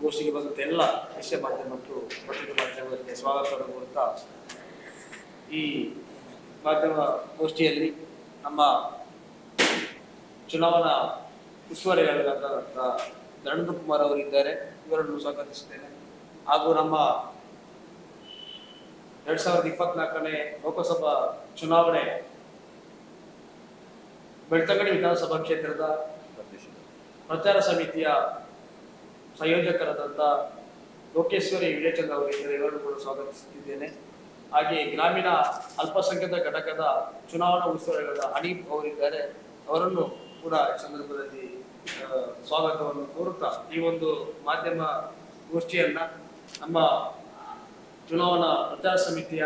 ಗೋಷ್ಠಿಗೆ ಬಂದಂಥ ಎಲ್ಲ ವಿಷಯ ಮಾಧ್ಯಮ ಮತ್ತು ಪತ್ರಿಕೆ ಮಾಧ್ಯಮಗಳಿಗೆ ಸ್ವಾಗತ ಕೋರುತ್ತಾ ಈ ಮಾಧ್ಯಮ ಗೋಷ್ಠಿಯಲ್ಲಿ ನಮ್ಮ ಚುನಾವಣಾ ಉಸ್ತುವಾರಿಗಳಾದಂಥ ನರೇಂದ್ರ ಕುಮಾರ್ ಅವರಿದ್ದಾರೆ ಇವರನ್ನು ಸ್ವಾಗತಿಸುತ್ತೇನೆ. ಹಾಗೂ ನಮ್ಮ ಎರಡ್ ಸಾವಿರದ ಇಪ್ಪತ್ನಾಲ್ಕನೇ ಲೋಕಸಭಾ ಚುನಾವಣೆ ಬೆಳ್ತಂಗಡಿ ವಿಧಾನಸಭಾ ಕ್ಷೇತ್ರದ ಪ್ರಚಾರ ಸಮಿತಿಯ ಸಂಯೋಜಕರಾದಂಥ ಲೋಕೇಶ್ವರಿ ವಿಜಯಚಂದ್ರ ಇದ್ದರೆ ಇವರನ್ನು ಕೂಡ ಸ್ವಾಗತಿಸುತ್ತಿದ್ದೇನೆ. ಹಾಗೆ ಗ್ರಾಮೀಣ ಅಲ್ಪಸಂಖ್ಯಾತ ಘಟಕದ ಚುನಾವಣಾ ಉಸ್ತುವಾರಿಗಳಾದ ಹನೀಫ್ ಅವರಿದ್ದಾರೆ. ಅವರನ್ನು ಕೂಡ ಈ ಸಂದರ್ಭದಲ್ಲಿ ಸ್ವಾಗತವನ್ನು ಕೋರುತ್ತಾ ಈ ಒಂದು ಮಾಧ್ಯಮ ಗೋಷ್ಠಿಯನ್ನು ನಮ್ಮ ಚುನಾವಣಾ ಪ್ರಚಾರ ಸಮಿತಿಯ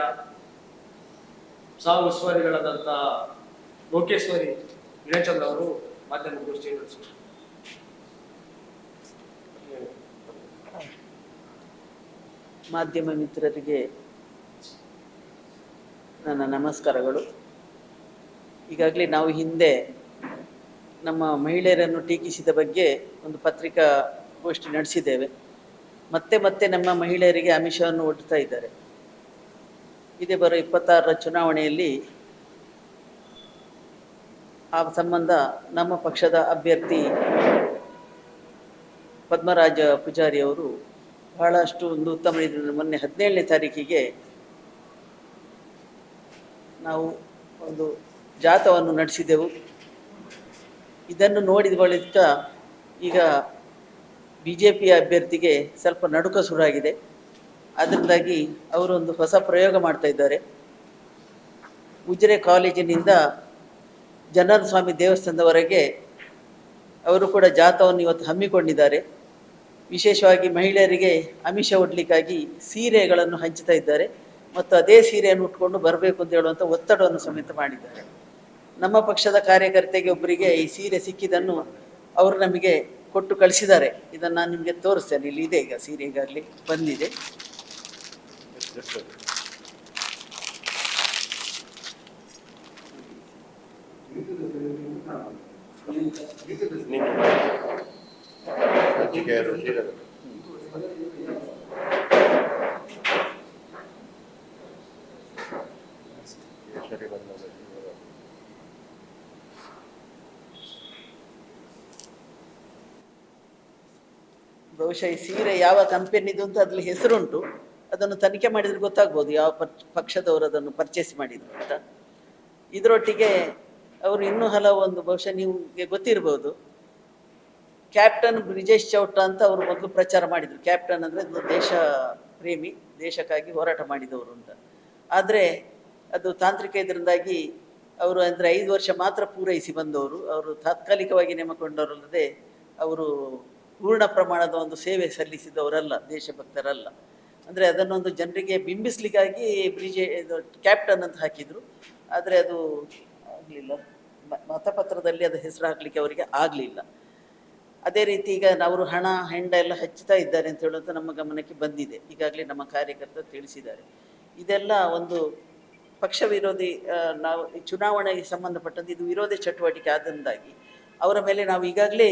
ಸಹ ಉಸ್ತುವಾರಿಗಳಾದಂಥ ಲೋಕೇಶ್ವರಿ ವಿಜಯಚಂದ್ರ ಅವರು ಮಾಧ್ಯಮ ಗೋಷ್ಠಿಯನ್ನು ನಡೆಸಿದರು ಮಾಧ್ಯಮ ಮಿತ್ರರಿಗೆ ನನ್ನ ನಮಸ್ಕಾರಗಳು. ಈಗಾಗಲೇ ನಾವು ಹಿಂದೆ ನಮ್ಮ ಮಹಿಳೆಯರನ್ನು ಟೀಕಿಸಿದ ಬಗ್ಗೆ ಒಂದು ಪತ್ರಿಕಾ ಗೋಷ್ಠಿ ನಡೆಸಿದ್ದೇವೆ. ಮತ್ತೆ ಮತ್ತೆ ನಮ್ಮ ಮಹಿಳೆಯರಿಗೆ ಆಮಿಷವನ್ನು ಒಡ್ತಾ ಇದ್ದಾರೆ. ಇದೇ ಬರೋ ಇಪ್ಪತ್ತಾರರ ಚುನಾವಣೆಯಲ್ಲಿ ಆ ಸಂಬಂಧ ನಮ್ಮ ಪಕ್ಷದ ಅಭ್ಯರ್ಥಿ ಪದ್ಮರಾಜ ಪೂಜಾರಿ ಅವರು ಬಹಳಷ್ಟು ಒಂದು ಉತ್ತಮ ಮೊನ್ನೆ ಹದಿನೇಳನೇ ತಾರೀಕಿಗೆ ನಾವು ಒಂದು ಜಾಥವನ್ನು ನಡೆಸಿದೆವು. ಇದನ್ನು ನೋಡಿದ ಬಳಿಕ ಈಗ ಬಿ ಜೆ ಪಿಯ ಅಭ್ಯರ್ಥಿಗೆ ಸ್ವಲ್ಪ ನಡುಕ ಶುರುವಾಗಿದೆ ಅದರಿಂದಾಗಿ ಅವರು ಒಂದು ಹೊಸ ಪ್ರಯೋಗ ಮಾಡ್ತಾ ಇದ್ದಾರೆ. ಉಜಿರೆ ಕಾಲೇಜಿನಿಂದ ಜನಾರ್ದ ಸ್ವಾಮಿ ದೇವಸ್ಥಾನದವರೆಗೆ ಅವರು ಕೂಡ ಜಾಥವನ್ನು ಇವತ್ತು ಹಮ್ಮಿಕೊಂಡಿದ್ದಾರೆ. ವಿಶೇಷವಾಗಿ ಮಹಿಳೆಯರಿಗೆ ಅಮಿಷ ಒಡ್ಲಿಕ್ಕಾಗಿ ಸೀರೆಗಳನ್ನು ಹಂಚುತ್ತಾ ಇದ್ದಾರೆ. ಮತ್ತು ಅದೇ ಸೀರೆಯನ್ನು ಉಟ್ಕೊಂಡು ಬರಬೇಕು ಅಂತ ಹೇಳುವಂಥ ಒತ್ತಡವನ್ನು ಸಮೇತ ಮಾಡಿದ್ದಾರೆ. ನಮ್ಮ ಪಕ್ಷದ ಕಾರ್ಯಕರ್ತೆಗೆ ಒಬ್ಬರಿಗೆ ಈ ಸೀರೆ ಸಿಕ್ಕಿದ್ದನ್ನು ಅವರು ನಮಗೆ ಕೊಟ್ಟು ಕಳಿಸಿದ್ದಾರೆ. ಇದನ್ನು ನಾನು ನಿಮಗೆ ತೋರಿಸ್ತೇನೆ. ಇಲ್ಲಿ ಇದೆ ಈಗ ಸೀರೆ ಈಗಾಗಲೇ ಬಂದಿದೆ. ಸೀರೆ. ಬಹುಶಃ ಈ ಸೀರೆ ಯಾವ ಕಂಪೆನಿದು ಅಂತ ಅದ್ರಲ್ಲಿ ಹೆಸರುಂಟು. ಅದನ್ನು ತನಿಖೆ ಮಾಡಿದ್ರೆ ಗೊತ್ತಾಗ್ಬೋದು ಯಾವ ಪಕ್ಷ ಪಕ್ಷದವರು ಅದನ್ನು ಪರ್ಚೇಸ್ ಮಾಡಿದ್ರು ಅಂತ. ಇದರೊಟ್ಟಿಗೆ ಅವರು ಇನ್ನೂ ಹಲವು ಒಂದು ಬಹುಶಃ ನಿಮಗೆ ಗೊತ್ತಿರ್ಬೋದು. ಕ್ಯಾಪ್ಟನ್ ಬ್ರಿಜೇಶ್ ಚೌಟ ಅಂತ ಅವರು ಮೊದಲು ಪ್ರಚಾರ ಮಾಡಿದರು. ಕ್ಯಾಪ್ಟನ್ ಅಂದರೆ ದೇಶ ಪ್ರೇಮಿ, ದೇಶಕ್ಕಾಗಿ ಹೋರಾಟ ಮಾಡಿದವರು ಅಂತ. ಆದರೆ ಅದು ತಾಂತ್ರಿಕ ಇದರಿಂದಾಗಿ ಅವರು ಅಂದರೆ ಐದು ವರ್ಷ ಮಾತ್ರ ಪೂರೈಸಿ ಬಂದವರು. ಅವರು ತಾತ್ಕಾಲಿಕವಾಗಿ ನೇಮಕೊಂಡವರಲ್ಲದೆ ಅವರು ಪೂರ್ಣ ಪ್ರಮಾಣದ ಒಂದು ಸೇವೆ ಸಲ್ಲಿಸಿದವರಲ್ಲ, ದೇಶಭಕ್ತರಲ್ಲ. ಅಂದರೆ ಅದನ್ನೊಂದು ಜನರಿಗೆ ಬಿಂಬಿಸ್ಲಿಕ್ಕಾಗಿ ಬ್ರಿಜೆ, ಇದು ಕ್ಯಾಪ್ಟನ್ ಅಂತ ಹಾಕಿದರು. ಆದರೆ ಅದು ಆಗಲಿಲ್ಲ. ಮತಪತ್ರದಲ್ಲಿ ಅದು ಹೆಸರು ಹಾಕಲಿಕ್ಕೆ ಅವರಿಗೆ ಆಗಲಿಲ್ಲ. ಅದೇ ರೀತಿ ಈಗ ಅವರು ಹಣ, ಹೆಂಡ ಎಲ್ಲ ಹಚ್ಚುತ್ತಾ ಇದ್ದಾರೆ ಅಂತ ಹೇಳುವಂಥ ನಮ್ಮ ಗಮನಕ್ಕೆ ಬಂದಿದೆ. ಈಗಾಗಲೇ ನಮ್ಮ ಕಾರ್ಯಕರ್ತರು ತಿಳಿಸಿದ್ದಾರೆ. ಇದೆಲ್ಲ ಒಂದು ಪಕ್ಷ ವಿರೋಧಿ ನಾವು ಚುನಾವಣೆಗೆ ಸಂಬಂಧಪಟ್ಟಂತೆ ಇದು ವಿರೋಧಿ ಚಟುವಟಿಕೆ ಆದಂದಾಗಿ ಅವರ ಮೇಲೆ ನಾವು ಈಗಾಗಲೇ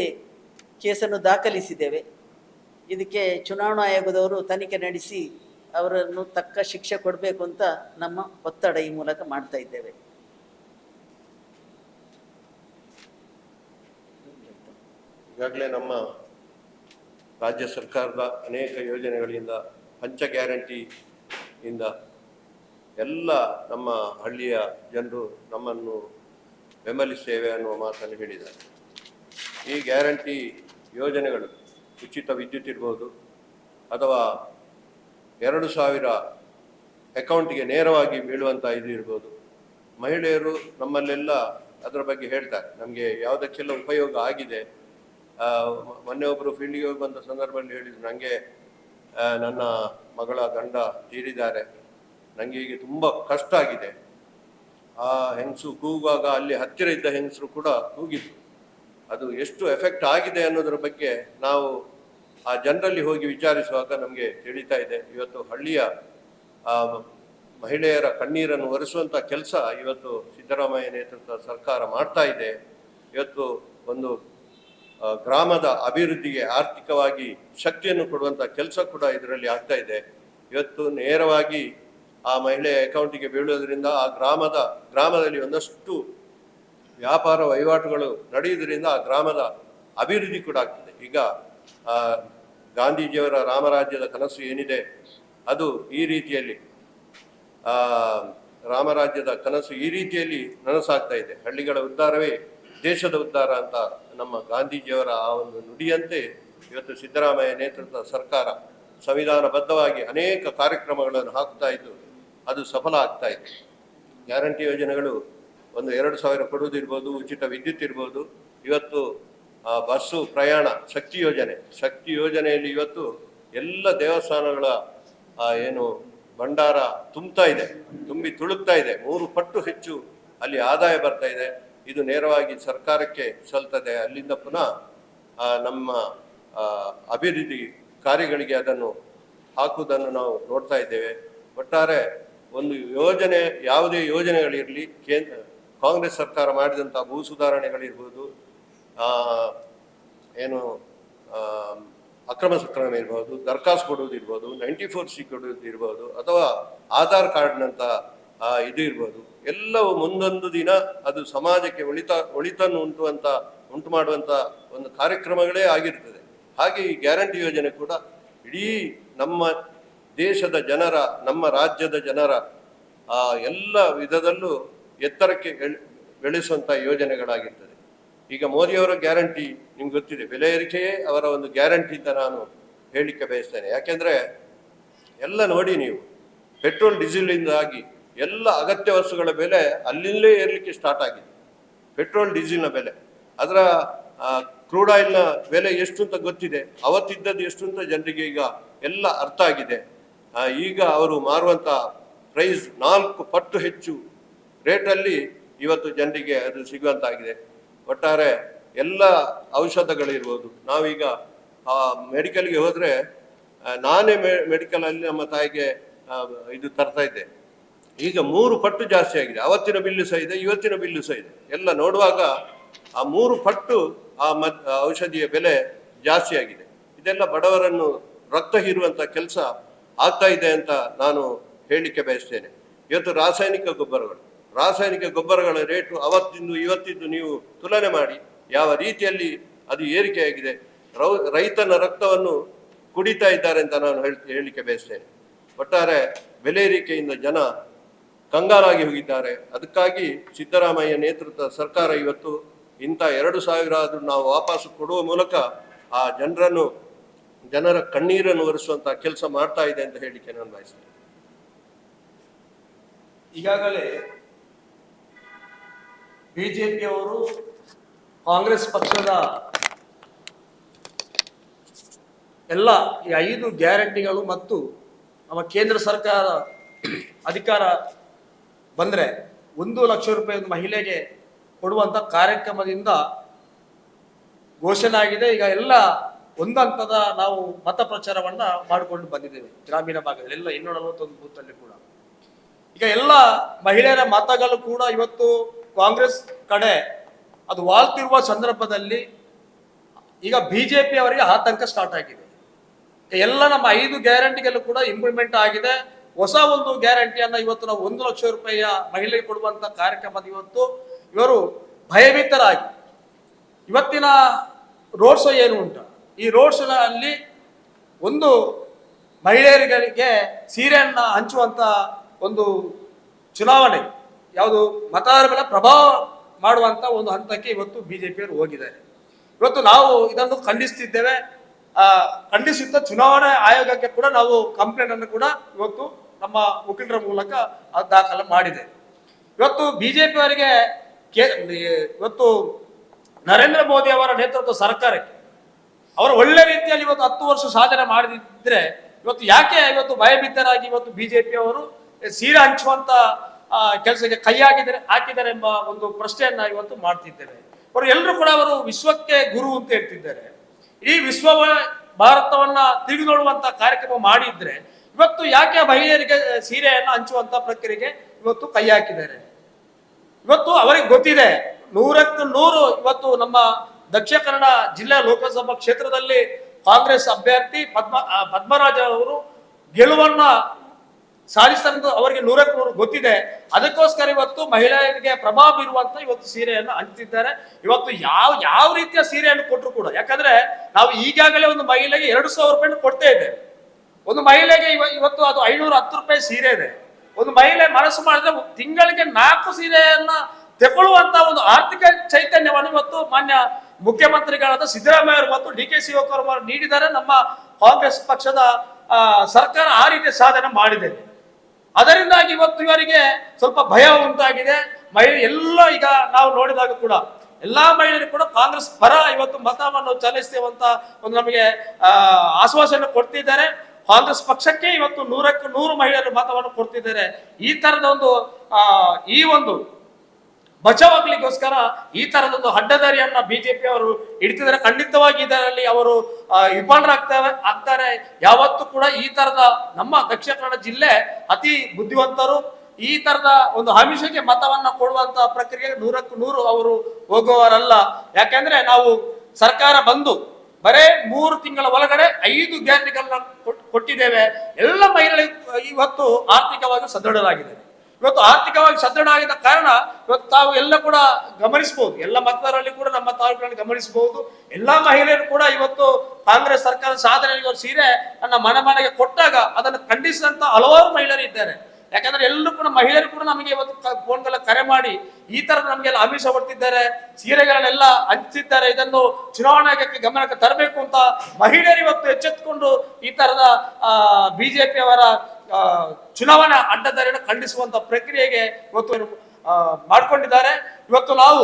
ಕೇಸನ್ನು ದಾಖಲಿಸಿದ್ದೇವೆ. ಇದಕ್ಕೆ ಚುನಾವಣಾ ಆಯೋಗದವರು ತನಿಖೆ ನಡೆಸಿ ಅವರನ್ನು ತಕ್ಕ ಶಿಕ್ಷೆ ಕೊಡಬೇಕು ಅಂತ ನಮ್ಮ ಒತ್ತಡ ಈ ಮೂಲಕ ಮಾಡ್ತಾ ಇದ್ದೇವೆ. ಈಗಾಗಲೇ ನಮ್ಮ ರಾಜ್ಯ ಸರ್ಕಾರದ ಅನೇಕ ಯೋಜನೆಗಳಿಂದ ಪಂಚ ಗ್ಯಾರಂಟಿಯಿಂದ ಎಲ್ಲ ನಮ್ಮ ಹಳ್ಳಿಯ ಜನರು ನಮ್ಮನ್ನು ಬೆಂಬಲಿಸ್ತೇವೆ ಅನ್ನುವ ಮಾತನ್ನು ಹೇಳಿದ್ದಾರೆ. ಈ ಗ್ಯಾರಂಟಿ ಯೋಜನೆಗಳು ಉಚಿತ ವಿದ್ಯುತ್ ಇರ್ಬೋದು ಅಥವಾ ಎರಡು ಸಾವಿರ ಅಕೌಂಟಿಗೆ ನೇರವಾಗಿ ಬೀಳುವಂಥ ಇದು ಇರ್ಬೋದು. ಮಹಿಳೆಯರು ನಮ್ಮಲ್ಲೆಲ್ಲ ಅದರ ಬಗ್ಗೆ ಹೇಳ್ತಾರೆ. ನಮಗೆ ಯಾವುದಕ್ಕೆಲ್ಲ ಉಪಯೋಗ ಆಗಿದೆ ಮೊನ್ನೆ ಒಬ್ಬರು ಫೀಲ್ಡಿಗೆ ಹೋಗಿ ಬಂದ ಸಂದರ್ಭದಲ್ಲಿ ಹೇಳಿದ್ರು ನನಗೆ ನನ್ನ ಮಗಳ ಗಂಡ ತೀರಿದ್ದಾರೆ. ನನಗೆ ಈಗ ತುಂಬ ಕಷ್ಟ ಆಗಿದೆ. ಆ ಹೆಂಗಸು ಕೂಗುವಾಗ ಅಲ್ಲಿ ಹತ್ತಿರ ಇದ್ದ ಹೆಂಗಸರು ಕೂಡ ಕೂಗಿದ್ರು. ಅದು ಎಷ್ಟು ಎಫೆಕ್ಟ್ ಆಗಿದೆ ಅನ್ನೋದ್ರ ಬಗ್ಗೆ ನಾವು ಆ ಜನರಲ್ಲಿ ಹೋಗಿ ವಿಚಾರಿಸುವಾಗ ನಮಗೆ ತಿಳಿತಾ ಇದೆ. ಇವತ್ತು ಹಳ್ಳಿಯ ಮಹಿಳೆಯರ ಕಣ್ಣೀರನ್ನು ಒರೆಸುವಂಥ ಕೆಲಸ ಇವತ್ತು ಸಿದ್ದರಾಮಯ್ಯ ನೇತೃತ್ವದ ಸರ್ಕಾರ ಮಾಡ್ತಾ ಇದೆ. ಇವತ್ತು ಒಂದು ಗ್ರಾಮದ ಅಭಿವೃದ್ಧಿಗೆ ಆರ್ಥಿಕವಾಗಿ ಶಕ್ತಿಯನ್ನು ಕೊಡುವಂಥ ಕೆಲಸ ಕೂಡ ಇದರಲ್ಲಿ ಆಗ್ತಾ ಇದೆ. ಇವತ್ತು ನೇರವಾಗಿ ಆ ಮಹಿಳೆಯ ಅಕೌಂಟಿಗೆ ಬೀಳೋದ್ರಿಂದ ಆ ಗ್ರಾಮದ, ಗ್ರಾಮದಲ್ಲಿ ಒಂದಷ್ಟು ವ್ಯಾಪಾರ ವಹಿವಾಟುಗಳು ನಡೆಯುವುದರಿಂದ ಆ ಗ್ರಾಮದ ಅಭಿವೃದ್ಧಿ ಕೂಡ ಆಗ್ತದೆ. ಈಗ ಗಾಂಧೀಜಿಯವರ ರಾಮರಾಜ್ಯದ ಕನಸು ಏನಿದೆ? ಅದು ಈ ರೀತಿಯಲ್ಲಿ ರಾಮರಾಜ್ಯದ ಕನಸು ಈ ರೀತಿಯಲ್ಲಿ ನನಸಾಗ್ತಾ ಇದೆ. ಹಳ್ಳಿಗಳ ಉದ್ಧಾರವೇ ದೇಶದ ಉದ್ಧಾರ ಅಂತ ನಮ್ಮ ಗಾಂಧೀಜಿಯವರ ಆ ಒಂದು ನುಡಿಯಂತೆ ಇವತ್ತು ಸಿದ್ದರಾಮಯ್ಯ ನೇತೃತ್ವದ ಸರ್ಕಾರ ಸಂವಿಧಾನಬದ್ಧವಾಗಿ ಅನೇಕ ಕಾರ್ಯಕ್ರಮಗಳನ್ನು ಹಾಕ್ತಾ ಇದ್ದು, ಅದು ಸಫಲ ಆಗ್ತಾ ಇದೆ. ಗ್ಯಾರಂಟಿ ಯೋಜನೆಗಳು ಒಂದು ಎರಡು ಸಾವಿರ ಕೊಡುವುದಿರ್ಬೋದು ಉಚಿತ ವಿದ್ಯುತ್ ಇರ್ಬೋದು. ಇವತ್ತು ಬಸ್ಸು ಪ್ರಯಾಣ ಶಕ್ತಿ ಯೋಜನೆ. ಶಕ್ತಿ ಯೋಜನೆಯಲ್ಲಿ ಇವತ್ತು ಎಲ್ಲ ದೇವಸ್ಥಾನಗಳ ಏನು ಭಂಡಾರ ತುಂಬ್ತಾ ಇದೆ, ತುಂಬಿ ತುಳುಕ್ತಾ ಇದೆ. ಮೂರು ಪಟ್ಟು ಹೆಚ್ಚು ಅಲ್ಲಿ ಆದಾಯ ಬರ್ತಾ ಇದೆ. ಇದು ನೇರವಾಗಿ ಸರ್ಕಾರಕ್ಕೆ ಸಲ್ತದೆ ಅಲ್ಲಿಂದ ಪುನಃ ನಮ್ಮ ಅಭಿವೃದ್ಧಿ ಕಾರ್ಯಗಳಿಗೆ ಅದನ್ನು ಹಾಕುವುದನ್ನು ನಾವು ನೋಡ್ತಾ ಇದ್ದೇವೆ. ಒಟ್ಟಾರೆ ಒಂದು ಯೋಜನೆ, ಯಾವುದೇ ಯೋಜನೆಗಳಿರಲಿ, ಕೇಂದ್ರ, ಕಾಂಗ್ರೆಸ್ ಸರ್ಕಾರ ಮಾಡಿದಂಥ ಭೂ ಸುಧಾರಣೆಗಳಿರ್ಬೋದು ಏನು ಅಕ್ರಮ ಸಕ್ರಮ ಇರ್ಬೋದು, ದರ್ಖಾಸ್ತು ಕೊಡುವುದಿರ್ಬೋದು, ನೈಂಟಿ ಫೋರ್ ಸಿ ಕೊಡುವುದಿರ್ಬೋದು, ಅಥವಾ ಆಧಾರ್ ಕಾರ್ಡ್ನಂಥ ಇದು ಇರ್ಬೋದು. ಎಲ್ಲವೂ ಮುಂದೊಂದು ದಿನ ಅದು ಸಮಾಜಕ್ಕೆ ಒಳಿತ ಒಳಿತನ್ನು ಉಂಟು ಅಂತ ಉಂಟು ಮಾಡುವಂತ ಒಂದು ಕಾರ್ಯಕ್ರಮಗಳೇ ಆಗಿರ್ತದೆ. ಹಾಗೆ ಈ ಗ್ಯಾರಂಟಿ ಯೋಜನೆ ಕೂಡ ಇಡೀ ನಮ್ಮ ದೇಶದ ಜನರ ನಮ್ಮ ರಾಜ್ಯದ ಜನರ ಆ, ಎಲ್ಲ ವಿಧದಲ್ಲೂ ಎತ್ತರಕ್ಕೆ ಬೆಳೆಸುವಂಥ ಯೋಜನೆಗಳಾಗಿರ್ತದೆ. ಈಗ ಮೋದಿಯವರ ಗ್ಯಾರಂಟಿ ನಿಮ್ಗೆ ಗೊತ್ತಿದೆ. ಬೆಲೆ ಏರಿಕೆಯೇ ಅವರ ಒಂದು ಗ್ಯಾರಂಟಿ ಅಂತ ನಾನು ಹೇಳಲಿಕ್ಕೆ ಬಯಸ್ತೇನೆ. ಯಾಕೆಂದ್ರೆ ಎಲ್ಲ ನೋಡಿ ನೀವು ಪೆಟ್ರೋಲ್ ಡೀಸೆಲಿಂದಾಗಿ ಎಲ್ಲ ಅಗತ್ಯ ವಸ್ತುಗಳ ಬೆಲೆ ಅಲ್ಲಿಂದಲೇ ಏರ್ಲಿಕ್ಕೆ ಸ್ಟಾರ್ಟ್ ಆಗಿದೆ. ಪೆಟ್ರೋಲ್ ಡೀಸೆಲ್ನ ಬೆಲೆ. ಅದರ ಕ್ರೂಡ್ ಆಯಿಲ್ನ ಬೆಲೆ ಎಷ್ಟು ಅಂತ ಗೊತ್ತಿದೆ? ಅವತ್ತಿದ್ದದ್ದು ಎಷ್ಟು ಅಂತ ಜನರಿಗೆ ಈಗ ಎಲ್ಲ ಅರ್ಥ ಆಗಿದೆ. ಈಗ ಅವರು ಮಾರುವಂಥ ಪ್ರೈಸ್ ನಾಲ್ಕು ಪಟ್ಟು ಹೆಚ್ಚು ರೇಟಲ್ಲಿ ಇವತ್ತು ಜನರಿಗೆ ಅದು ಸಿಗುವಂತಾಗಿದೆ ಒಟ್ಟಾರೆ ಎಲ್ಲ ಔಷಧಗಳಿರ್ಬೋದು. ನಾವೀಗ ಮೆಡಿಕಲ್ಗೆ ಹೋದರೆ ನಾನೇ ಮೆ ಮೆಡಿಕಲಲ್ಲಿ ನಮ್ಮ ತಾಯಿಗೆ ಇದು ತರ್ತಾ ಇದ್ದೆ. ಈಗ ಮೂರು ಪಟ್ಟು ಜಾಸ್ತಿ ಆಗಿದೆ. ಅವತ್ತಿನ ಬಿಲ್ಲು ಸಹ ಇದೆ, ಇವತ್ತಿನ ಬಿಲ್ಲು ಸಹ ಇದೆ. ಎಲ್ಲ ನೋಡುವಾಗ ಆ ಮೂರು ಪಟ್ಟು ಆ ಮದ್ ಔಷಧಿಯ ಬೆಲೆ ಜಾಸ್ತಿ ಆಗಿದೆ. ಇದೆಲ್ಲ ಬಡವರನ್ನು ರಕ್ತ ಹೀರುವಂಥ ಕೆಲಸ ಆಗ್ತಾ ಇದೆ ಅಂತ ನಾನು ಹೇಳಲಿಕ್ಕೆ ಬಯಸ್ತೇನೆ. ಇವತ್ತು ರಾಸಾಯನಿಕ ಗೊಬ್ಬರಗಳು, ರಾಸಾಯನಿಕ ಗೊಬ್ಬರಗಳ ರೇಟು ಅವತ್ತಿಂದು, ಇವತ್ತಿದ್ದು ನೀವು ತುಲನೆ ಮಾಡಿ ಯಾವ ರೀತಿಯಲ್ಲಿ ಅದು ಏರಿಕೆಯಾಗಿದೆ. ರೈತನ ರಕ್ತವನ್ನು ಕುಡಿತಾ ಇದ್ದಾರೆ ಅಂತ ನಾನು ಹೇಳಿ ಹೇಳಲಿಕ್ಕೆ ಬಯಸ್ತೇನೆ. ಒಟ್ಟಾರೆ ಬೆಲೆ ಏರಿಕೆಯಿಂದ ಜನ ಕಂಗಾಲಾಗಿ ಹೋಗಿದ್ದಾರೆ. ಅದಕ್ಕಾಗಿ ಸಿದ್ದರಾಮಯ್ಯ ನೇತೃತ್ವದ ಸರ್ಕಾರ ಇವತ್ತು ಇಂಥ ಎರಡು ಸಾವಿರ ಆದರೂ ನಾವು ವಾಪಸ್ ಕೊಡುವ ಮೂಲಕ ಆ ಜನರನ್ನು, ಜನರ ಕಣ್ಣೀರನ್ನು ಒರೆಸುವಂತಹ ಕೆಲಸ ಮಾಡ್ತಾ ಇದೆ ಅಂತ ಹೇಳಿಕೆ ನಾನು ಬಯಸ್ತೇನೆ. ಈಗಾಗಲೇ ಬಿಜೆಪಿಯವರು ಕಾಂಗ್ರೆಸ್ ಪಕ್ಷದ ಎಲ್ಲ ಈ ಐದು ಗ್ಯಾರಂಟಿಗಳು ಮತ್ತು ನಮ್ಮ ಕೇಂದ್ರ ಸರ್ಕಾರ ಅಧಿಕಾರ ಬಂದರೆ ಒಂದು ಲಕ್ಷ ರೂಪಾಯಿ ಒಂದು ಮಹಿಳೆಗೆ ಕೊಡುವಂಥ ಕಾರ್ಯಕ್ರಮದಿಂದ ಘೋಷಣೆ ಆಗಿದೆ. ಈಗ ಎಲ್ಲ ಒಂದು ಹಂತದ ನಾವು ಮತ ಪ್ರಚಾರವನ್ನು ಮಾಡಿಕೊಂಡು ಬಂದಿದ್ದೇವೆ ಗ್ರಾಮೀಣ ಭಾಗದಲ್ಲಿ. ಎಲ್ಲ ಇನ್ನೂರ ನಲವತ್ತೊಂದು ಬೂತಲ್ಲಿ ಕೂಡ. ಈಗ ಎಲ್ಲ ಮಹಿಳೆಯರ ಮತಗಳು ಕೂಡ ಇವತ್ತು ಕಾಂಗ್ರೆಸ್ ಕಡೆ ಅದು ವಾಲ್ತಿರುವ ಸಂದರ್ಭದಲ್ಲಿ ಈಗ ಬಿ ಜೆ ಪಿ ಅವರಿಗೆ ಆತಂಕ ಸ್ಟಾರ್ಟ್ ಆಗಿದೆ. ಎಲ್ಲ ನಮ್ಮ ಐದು ಗ್ಯಾರಂಟಿಗಳು ಕೂಡ ಇಂಪ್ಲಿಮೆಂಟ್ ಆಗಿದೆ. ಹೊಸ ಒಂದು ಗ್ಯಾರಂಟಿಯನ್ನು ಇವತ್ತು ನಾವು ಒಂದು ಲಕ್ಷ ರೂಪಾಯಿಯ ಮಹಿಳೆಗೆ ಕೊಡುವಂತ ಕಾರ್ಯಕ್ರಮದ ಇವತ್ತು. ಇವರು ಭಯಭೀತರಾಗಿ. ಇವತ್ತಿನ ರೋಡ್ ಶೋ ಏನು ಉಂಟ? ಈ ರೋಡ್ ಶೋ ಅಲ್ಲಿ ಒಂದು ಮಹಿಳೆಯರಿಗೆ ಸೀರೆಯನ್ನು ಹಂಚುವಂತ ಒಂದು ಚುನಾವಣೆ. ಯಾವುದು? ಮತದಾರರ ಮೇಲೆ ಪ್ರಭಾವ ಮಾಡುವಂತ ಒಂದು ಹಂತಕ್ಕೆ ಇವತ್ತು ಬಿಜೆಪಿಯವರು ಹೋಗಿದ್ದಾರೆ. ಇವತ್ತು ನಾವು ಇದನ್ನು ಖಂಡಿಸ್ತಿದ್ದೇವೆ. ಆ ಖಂಡಿಸುತ್ತ ಚುನಾವಣಾ ಆಯೋಗಕ್ಕೆ ಕೂಡ ನಾವು ಕಂಪ್ಲೇಂಟ್ ಅನ್ನು ಕೂಡ ಇವತ್ತು ನಮ್ಮ ವಕೀಲರ ಮೂಲಕ ದಾಖಲೆ ಮಾಡಿದೆ. ಇವತ್ತು ಬಿಜೆಪಿ ಅವರಿಗೆ ಇವತ್ತು ನರೇಂದ್ರ ಮೋದಿ ಅವರ ನೇತೃತ್ವ ಸರ್ಕಾರಕ್ಕೆ ಅವರು ಒಳ್ಳೆ ರೀತಿಯಲ್ಲಿ ಇವತ್ತು ಹತ್ತು ವರ್ಷ ಸಾಧನೆ ಮಾಡದಿದ್ರೆ ಇವತ್ತು ಯಾಕೆ ಇವತ್ತು ಭಯಭೀತರಾಗಿ ಇವತ್ತು ಬಿಜೆಪಿ ಅವರು ಸೀರೆ ಹಂಚುವಂತ ಕೆಲಸಕ್ಕೆ ಕೈ ಹಾಕಿದರೆ ಹಾಕಿದ್ದಾರೆ ಎಂಬ ಒಂದು ಪ್ರಶ್ನೆಯನ್ನ ಇವತ್ತು ಮಾಡ್ತಿದ್ದೇವೆ. ಅವರು ಎಲ್ಲರೂ ಕೂಡ ಅವರು ವಿಶ್ವಕ್ಕೆ ಗುರು ಅಂತ ಹೇಳ್ತಿದ್ದಾರೆ. ಇಡೀ ವಿಶ್ವ ಭಾರತವನ್ನ ತಿರುಗಿ ನೋಡುವಂತ ಕಾರ್ಯಕ್ರಮ ಮಾಡಿದ್ರೆ ಇವತ್ತು ಯಾಕೆ ಮಹಿಳೆಯರಿಗೆ ಸೀರೆಯನ್ನು ಹಂಚುವಂತ ಪ್ರಕ್ರಿಯೆಗೆ ಇವತ್ತು ಕೈ ಹಾಕಿದ್ದಾರೆ? ಇವತ್ತು ಅವರಿಗೆ ಗೊತ್ತಿದೆ, ನೂರಕ್ಕೆ ನೂರು ಇವತ್ತು ನಮ್ಮ ದಕ್ಷಿಣ ಕನ್ನಡ ಜಿಲ್ಲಾ ಲೋಕಸಭಾ ಕ್ಷೇತ್ರದಲ್ಲಿ ಕಾಂಗ್ರೆಸ್ ಅಭ್ಯರ್ಥಿ ಪದ್ಮ ಪದ್ಮರಾಜ ಅವರು ಗೆಲುವನ್ನ ಸಾಧಿಸ್ತಾರೆ ಅವರಿಗೆ ನೂರಕ್ಕೆ ನೂರು ಗೊತ್ತಿದೆ. ಅದಕ್ಕೋಸ್ಕರ ಇವತ್ತು ಮಹಿಳೆಯರಿಗೆ ಪ್ರಭಾವ ಬೀರುವಂತ ಇವತ್ತು ಸೀರೆಯನ್ನು ಹಂಚ್ತಿದ್ದಾರೆ ಇವತ್ತು ಯಾವ ಯಾವ ರೀತಿಯ ಸೀರೆಯನ್ನು ಕೊಟ್ಟರು ಕೂಡ, ಯಾಕಂದ್ರೆ ನಾವು ಈಗಾಗಲೇ ಒಂದು ಮಹಿಳೆಗೆ ಎರಡು ಸಾವಿರ ರೂಪಾಯಿ ಕೊಡ್ತಾ ಇದೆ ಒಂದು ಮಹಿಳೆಗೆ ಇವ- ಇವತ್ತು ಅದು ಐನೂರ ಹತ್ತು ರೂಪಾಯಿ ಸೀರೆ ಇದೆ. ಒಂದು ಮಹಿಳೆ ಮನಸ್ಸು ಮಾಡಿದ್ರೆ ತಿಂಗಳಿಗೆ ನಾಲ್ಕು ಸೀರೆಯನ್ನ ತೆಗೊಳ್ಳುವಂತ ಒಂದು ಆರ್ಥಿಕ ಚೈತನ್ಯವನ್ನು ಇವತ್ತು ಮಾನ್ಯ ಮುಖ್ಯಮಂತ್ರಿಗಳಾದ ಸಿದ್ದರಾಮಯ್ಯ ಮತ್ತು ಡಿ ಕೆ ಶಿವಕುಮಾರ್ ನೀಡಿದ್ದಾರೆ. ನಮ್ಮ ಕಾಂಗ್ರೆಸ್ ಪಕ್ಷದ ಸರ್ಕಾರ ಆ ರೀತಿ ಸಾಧನೆ ಮಾಡಿದೆ. ಅದರಿಂದಾಗಿ ಇವತ್ತು ಇವರಿಗೆ ಸ್ವಲ್ಪ ಭಯ ಉಂಟಾಗಿದೆ. ಮಹಿಳೆ ಎಲ್ಲ ಈಗ ನಾವು ನೋಡಿದಾಗ ಕೂಡ ಎಲ್ಲಾ ಮಹಿಳೆಯರು ಕೂಡ ಕಾಂಗ್ರೆಸ್ ಪರ ಇವತ್ತು ಮತವನ್ನು ಚಲಿಸುವಂತ ಒಂದು ನಮಗೆ ಆಶ್ವಾಸನೆ ಕೊಡ್ತಿದ್ದಾರೆ. ಕಾಂಗ್ರೆಸ್ ಪಕ್ಷಕ್ಕೆ ಇವತ್ತು ನೂರಕ್ಕೆ ನೂರು ಮಹಿಳೆಯರು ಮತವನ್ನು ಕೊಡ್ತಿದ್ದಾರೆ. ಈ ತರದ ಒಂದು ಈ ಒಂದು ಬಚಾವಾಗ್ಲಿಕ್ಕೋಸ್ಕರ ಈ ತರದೊಂದು ಅಡ್ಡದಾರಿಯನ್ನ ಬಿಜೆಪಿ ಅವರು ಹಿಡಿತಿದ್ರೆ ಖಂಡಿತವಾಗಿ ಇದರಲ್ಲಿ ಅವರು ವಿಫಲರಾಗ್ತಾರೆ ಆಗ್ತಾರೆ. ಯಾವತ್ತೂ ಕೂಡ ಈ ತರದ ನಮ್ಮ ದಕ್ಷಿಣ ಕನ್ನಡ ಜಿಲ್ಲೆ ಅತಿ ಬುದ್ಧಿವಂತರು. ಈ ತರದ ಒಂದು ಆಮಿಷಕ್ಕೆ ಮತವನ್ನ ಕೊಡುವಂತ ಪ್ರಕ್ರಿಯೆ ನೂರಕ್ಕೂ ನೂರು ಅವರು ಹೋಗುವವರಲ್ಲ. ಯಾಕೆಂದ್ರೆ ನಾವು ಸರ್ಕಾರ ಬಂದು ಬರೇ ಮೂರು ತಿಂಗಳ ಒಳಗಡೆ ಐದು ಗ್ಯಾರಂಟಿಗಳನ್ನ ಕೊಟ್- ಕೊಟ್ಟಿದ್ದೇವೆ. ಎಲ್ಲ ಮಹಿಳೆಗಳು ಇವತ್ತು ಆರ್ಥಿಕವಾಗಿ ಸದೃಢರಾಗಿದ್ದಾರೆ. ಇವತ್ತು ಆರ್ಥಿಕವಾಗಿ ಸದೃಢ ಆಗಿದ್ದ ಕಾರಣ ಇವತ್ತು ತಾವು ಎಲ್ಲ ಕೂಡ ಗಮನಿಸಬಹುದು. ಎಲ್ಲ ಮತದಾರರಲ್ಲಿ ಕೂಡ ನಮ್ಮ ತಾಲೂಕಿನಲ್ಲಿ ಗಮನಿಸಬಹುದು. ಎಲ್ಲಾ ಮಹಿಳೆಯರು ಕೂಡ ಇವತ್ತು ಕಾಂಗ್ರೆಸ್ ಸರ್ಕಾರದ ಸಾಧನೆಗೆ ಸೀರೆ ನನ್ನ ಮನೆ ಮನೆಗೆ ಕೊಟ್ಟಾಗ ಅದನ್ನು ಖಂಡಿಸಿದಂತ ಹಲವಾರು ಮಹಿಳೆಯರು ಇದ್ದಾರೆ. ಯಾಕಂದ್ರೆ ಎಲ್ಲರೂ ಕೂಡ ಮಹಿಳೆಯರು ಕೂಡ ನಮಗೆ ಇವತ್ತು ಫೋನ್ಗೆಲ್ಲ ಕರೆ ಮಾಡಿ ಈ ತರದ ನಮಗೆಲ್ಲ ಆಮಿಷ ಹೊಡ್ತಿದ್ದಾರೆ ಸೀರೆಗಳನ್ನೆಲ್ಲ ಹಂಚಿದ್ದಾರೆ. ಇದನ್ನು ಚುನಾವಣೆಗೆ ಗಮನಕ್ಕೆ ತರಬೇಕು ಅಂತ ಮಹಿಳೆಯರು ಇವತ್ತು ಎಚ್ಚೆತ್ತುಕೊಂಡು ಈ ತರದ ಬಿಜೆಪಿ ಅವರ ಆ, ಚುನಾವಣಾ ಅಡ್ಡದಾರಿಯನ್ನು ಖಂಡಿಸುವಂತ ಪ್ರಕ್ರಿಯೆಗೆ ಇವತ್ತು ಮಾಡ್ಕೊಂಡಿದ್ದಾರೆ. ಇವತ್ತು ನಾವು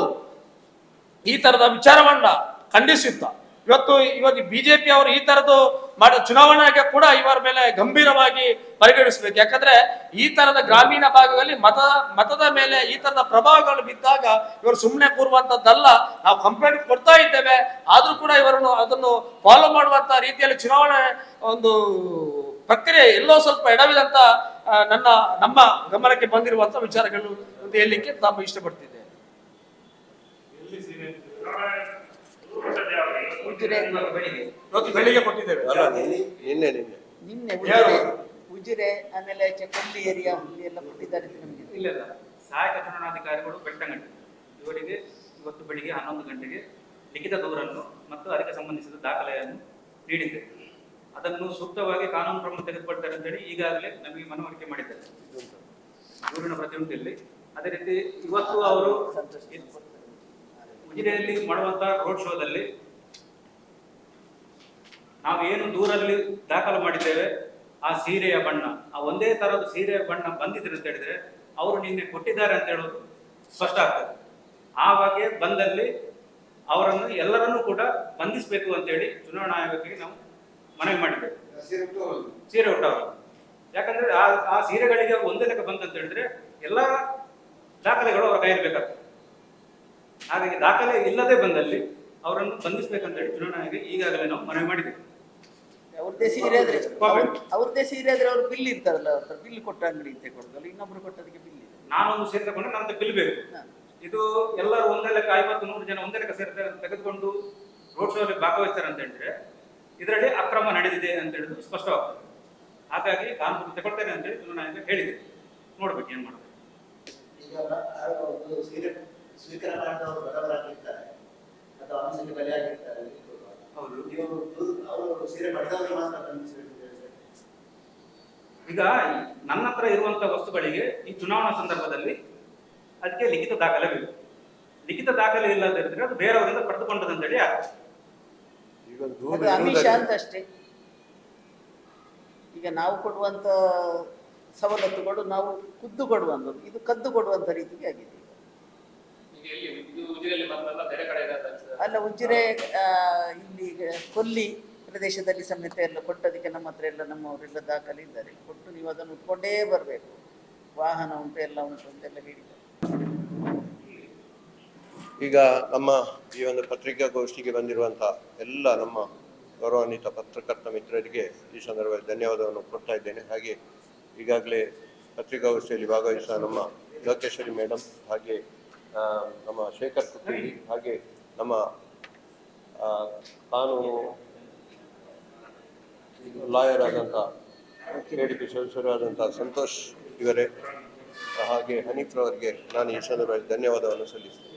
ಈ ತರದ ವಿಚಾರವನ್ನ ಖಂಡಿಸುತ್ತಾ, ಇವತ್ತು ಇವತ್ತು ಬಿಜೆಪಿ ಅವರು ಈ ತರದ್ದು ಮಾಡೋ, ಚುನಾವಣೆಗೆ ಕೂಡ ಇವರ ಮೇಲೆ ಗಂಭೀರವಾಗಿ ಪರಿಗಣಿಸಬೇಕು. ಯಾಕಂದ್ರೆ ಈ ತರದ ಗ್ರಾಮೀಣ ಭಾಗದಲ್ಲಿ ಮತ, ಮತದ ಮೇಲೆ ಈ ತರದ ಪ್ರಭಾವಗಳು ಬಿದ್ದಾಗ ಇವರು ಸುಮ್ಮನೆ ಕೂರುವಂತದ್ದಲ್ಲ. ನಾವು ಕಂಪ್ಲೇಂಟ್ ಕೊಡ್ತಾ ಇದ್ದೇವೆ. ಆದ್ರೂ ಕೂಡ ಇವರನ್ನು ಅದನ್ನು ಫಾಲೋ ಮಾಡುವಂತ ರೀತಿಯಲ್ಲಿ ಚುನಾವಣೆ ಒಂದು ಪ್ರಕ್ರಿಯೆ ಎಲ್ಲೋ ಸ್ವಲ್ಪ ಎಡವಿದಂತ ನನ್ನ ನಮ್ಮ ಗಮನಕ್ಕೆ ಬಂದಿರುವಂತ ವಿಚಾರಗಳು ಅಂತ ಹೇಳಲಿಕ್ಕೆ ತಾವು ಇಷ್ಟಪಡ್ತಿದ್ದೆ ಬೆಳಿಗ್ಗೆ ಕೊಟ್ಟಿದ್ದೇವೆ. ಅಲ್ಲ ನಿನ್ನೆ ನಿನ್ನೆ ನಿನ್ನೆ. ನಿನ್ನೆ ಉಜಿರೆ ಆಮೇಲೆ ಚಕ್ಕಂಡಿ ಏರಿಯಾ ಎಲ್ಲ ಕೊಟ್ಟಿದ್ದಾರೆ ನಮಗೆ? ಇಲ್ಲ ಇಲ್ಲ. ಸಹಾಯಕ ಚುನಾವಣಾಧಿಕಾರಿಗಳು ಬೆಳ್ತಂಗಡಿ ಇವರಿಗೆ ಇವತ್ತು ಬೆಳಿಗ್ಗೆ ಹನ್ನೊಂದು ಗಂಟೆಗೆ ಲಿಖಿತ ದೂರನ್ನು ಮತ್ತು ಅದಕ್ಕೆ ಸಂಬಂಧಿಸಿದ ದಾಖಲೆಯನ್ನು ನೀಡಿದ್ದೇವೆ ಅದನ್ನು ಸೂಕ್ತವಾಗಿ ಕಾನೂನು ಕ್ರಮ ತೆಗೆದುಕೊಳ್ತಾರೆ ಅಂತೇಳಿ ಈಗಾಗಲೇ ನಮಗೆ ಮನವರಿಕೆ ಮಾಡಿದ್ದಾರೆ. ದೂರಿನ ಪ್ರತಿನಿಧಿಯಲ್ಲಿ. ಅದೇ ರೀತಿ ಇವತ್ತು ಅವರು ಉಜಿರೆಯಲ್ಲಿ ಮಾಡುವಂತಹ ರೋಡ್ ಶೋದಲ್ಲಿ ನಾವು ಏನು ದೂರಲ್ಲಿ ದಾಖಲು ಮಾಡಿದ್ದೇವೆ, ಆ ಸೀರೆಯ ಬಣ್ಣ. ಆ ಒಂದೇ ತರಹದ ಸೀರೆಯ ಬಣ್ಣ ಬಂದಿದ್ರೆ ಅಂತ ಹೇಳಿದ್ರೆ ಅವರು ನಿನ್ನೆ ಕೊಟ್ಟಿದ್ದಾರೆ ಅಂತ ಹೇಳೋದು ಸ್ಪಷ್ಟ ಆಗ್ತದೆ. ಆ ಬಗ್ಗೆ ಬಂದಲ್ಲಿ ಅವರನ್ನು ಎಲ್ಲರನ್ನೂ ಕೂಡ ಬಂಧಿಸಬೇಕು ಅಂತೇಳಿ ಚುನಾವಣಾ ಆಯೋಗಕ್ಕೆ ನಾವು ಮನವಿ ಮಾಡಿದೆ ಸೀರೆ ಉಟ್ಟವರು ಯಾಕಂದ್ರೆ ಆ ಆ ಸೀರೆಗಳಿಗೆ ಒಂದೇ ಲೆಕ್ಕ ಬಂತಂತ ಹೇಳಿದ್ರೆ ಎಲ್ಲ ದಾಖಲೆಗಳು ಅವರ ಕೈಯಲ್ಲಿ ಬೇಕಾಗ್ತದೆ. ಹಾಗಾಗಿ ದಾಖಲೆ ಇಲ್ಲದೆ ಬಂದಲ್ಲಿ ಅವರನ್ನು ಬಂಧಿಸಬೇಕಂತ ಹೇಳಿ ಚುನಾವಣೆಗೆ ಈಗಾಗಲೇ ನಾವು ಮನವಿ ಮಾಡಿದ್ದೇವೆ. ಅವ್ರದ್ದೇ ಸೀರೆ ಆದ್ರೆ. ಅವ್ರದ್ದೇ ಸೀರೆ ಆದ್ರೆ ಅವ್ರು ಬಿಲ್ ಇರ್ತಾರಲ್ಲ ಅವ್ರ ಬಿಲ್ ಕೊಟ್ಟ ಅಂಗಡಿ ಅಂತ ಇನ್ನೊಬ್ಬರು ಇನ್ನೊಬ್ರು ಕೊಟ್ಟದಕ್ಕೆ ಬಿಲ್ ಇದೆ. ನಾನೊಂದು ಸೀರೆ ತಗೊಂಡ್ರೆ ನಮ್ದು ಬಿಲ್ ಬೇಕು. ಇದು ಎಲ್ಲರೂ ಒಂದೇ ಲೆಕ್ಕ ಐವತ್ತು ನೂರು ಜನ ಒಂದೇ ಲೆಕ್ಕ ಸೇರ್ತಾರೆ ತೆಗೆದುಕೊಂಡು ರೋಡ್ ಶೋ ಅಲ್ಲಿ ಭಾಗವಹಿಸ್ತಾರೆ ಅಂತ ಹೇಳಿದ್ರೆ ಇದರಲ್ಲಿ ಅಕ್ರಮ ನಡೆದಿದೆ ಅಂತ ಹೇಳಿದ್ರು ಸ್ಪಷ್ಟವಾಗ್ತದೆ. ಹಾಗಾಗಿ ಕಾನೂನು ತಗೊಳ್ತೇನೆ ಅಂತ ಹೇಳಿ ಚುನಾವಣಾ ಹೇಳಿದೆ. ನೋಡ್ಬೇಕು ಏನ್ ಮಾಡ್ತಾರೆ. ಈಗ ಅಂತ ನನ್ನ ಹತ್ರ ಇರುವಂತ ವಸ್ತುಗಳಿಗೆ ಈ ಚುನಾವಣಾ ಸಂದರ್ಭದಲ್ಲಿ ಅದಕ್ಕೆ ಲಿಖಿತ ದಾಖಲೆ ಬೇಕು ಲಿಖಿತ ದಾಖಲೆ ಇಲ್ಲದಿದ್ರೆ ಅದು ಬೇರೆಯವರಿಂದ ಪಡೆದುಕೊಂಡದಂತೇಳಿ ಆಗ್ತದೆ. ಈಗ ದೂರ ಅದು ಅಮಿಷ ಇರುವುದರಿಂದ- ಅಂತ ಅಷ್ಟೇ ಈಗ ನಾವು ಕೊಡುವಂತ ಸವಲತ್ತುಗಳು ನಾವು ಖುದ್ದು ಕೊಡುವಂಥದ್ದು. ಇದು ಕದ್ದು ಕೊಡುವಂತ ರೀತಿಗೆ ಆಗಿದೆ. ಅಲ್ಲ ಉಜಿರೆ ಆ, ಇಲ್ಲಿ ಈಗ ಕೊಲ್ಲಿ ಪ್ರದೇಶದಲ್ಲಿ ಸಮೇತ ಎಲ್ಲ ಕೊಟ್ಟದಕ್ಕೆ ನಮ್ಮ ಹತ್ರ ಎಲ್ಲ ನಮ್ಮವರೆಲ್ಲ ದಾಖಲೆ ಇದ್ದಾರೆ ಕೊಟ್ಟು ನೀವು ಅದನ್ನು ಉಟ್ಕೊಂಡೇ ಬರಬೇಕು. ವಾಹನ ಉಂಟು ಎಲ್ಲ ಉಂಟು ಅಂತೆಲ್ಲ ಹೇಳಿದ್ದಾರೆ. ಈಗ ನಮ್ಮ ಈ ಒಂದು ಪತ್ರಿಕಾಗೋಷ್ಠಿಗೆ ಬಂದಿರುವಂಥ ಎಲ್ಲ ನಮ್ಮ ಗೌರವಾನ್ವಿತ ಪತ್ರಕರ್ತ ಮಿತ್ರರಿಗೆ ಈ ಸಂದರ್ಭದಲ್ಲಿ ಧನ್ಯವಾದವನ್ನು ಕೊಡ್ತಾ ಇದ್ದೇನೆ. ಹಾಗೆ ಈಗಾಗಲೇ ಪತ್ರಿಕಾಗೋಷ್ಠಿಯಲ್ಲಿ ಭಾಗವಹಿಸಿದ ನಮ್ಮ ಲೋಕೇಶ್ವರಿ ಮೇಡಮ್ ಹಾಗೆ ನಮ್ಮ ಶೇಖರ್ ಕುಟ್ಟಿ, ಹಾಗೆ ನಮ್ಮ ಕಾನೂನು ಲಾಯರ್ ಆದಂಥ ಕೆ ಡಿ ಸಂತೋಷ್ ಇವರೇ, ಹಾಗೆ ಹನೀಫ್ರವರಿಗೆ ನಾನು ಈ ಸಂದರ್ಭದಲ್ಲಿ ಧನ್ಯವಾದವನ್ನು ಸಲ್ಲಿಸ್ತೇನೆ